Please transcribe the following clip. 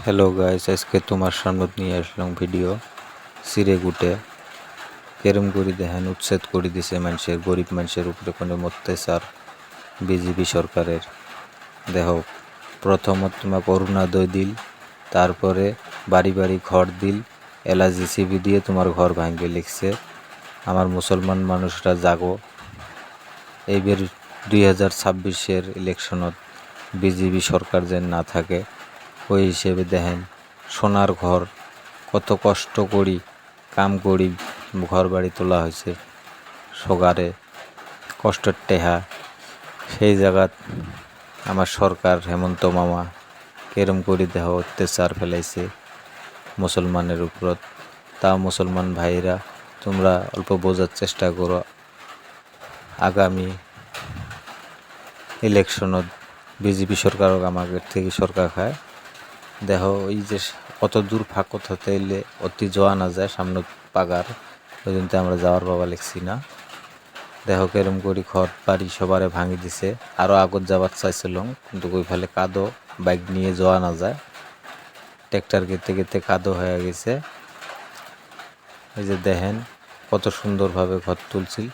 Hello guys আজকে তোমার সামনে নিয়ে আসলাম ভিডিও সিরে গুটে। কেরম করি দেখেন, উচ্ছেদ করে দিছে মানুষের, গরিব মানুষের উপরে কোনো অত্যাচার বিজেপি সরকারের। দেহ প্রথমত তোমার অরুণোদয় দিল, তারপরে বাড়ি বাড়ি ঘর দিল এলাজি সিবি দিয়ে তোমার ঘর ভাঙবে লিখছে। আমার মুসলমান মানুষরা জাগো। এইবার দুই হাজার ছাব্বিশের ইলেকশনত বিজেপি সরকার যেন না থাকে। হিসেবে দেখেন? সোনার ঘর, কত কষ্ট করি, কাম করি ঘর বাড়ি তোলা হয়েছে। সগারে কষ্টের টেহা। সেই জায়গাত আমার সরকার, হেমন্ত মামা, কেরম করি দেহ অত্যাচার ফেলাইছে মুসলমানের উপরত। তা মুসলমান ভাইরা তোমরা অল্প বোঝার চেষ্টা করো। আগামী ইলেকশনত বিজেপি সরকারও আমাদের থেকে সরকার খায় দেহ ওই যে কত দূর ফাঁকত হতে এলে অতি যাওয়া না যায় সামনে পাগার। ওই জন্য আমরা যাওয়ার বাবা লিখছি না। দেহ কেরম করি ঘর বাড়ি সবারে ভাঙি দিছে। আরও আগত যাবার চাইছিলাম, কিন্তু ওই ফেলে কাদো, বাইক নিয়ে যাওয়া না যায়। ট্র্যাক্টর গেতে গেতে কাদো হয়ে গেছে। এই যে দেখেন, কত সুন্দরভাবে ঘর তুলছিল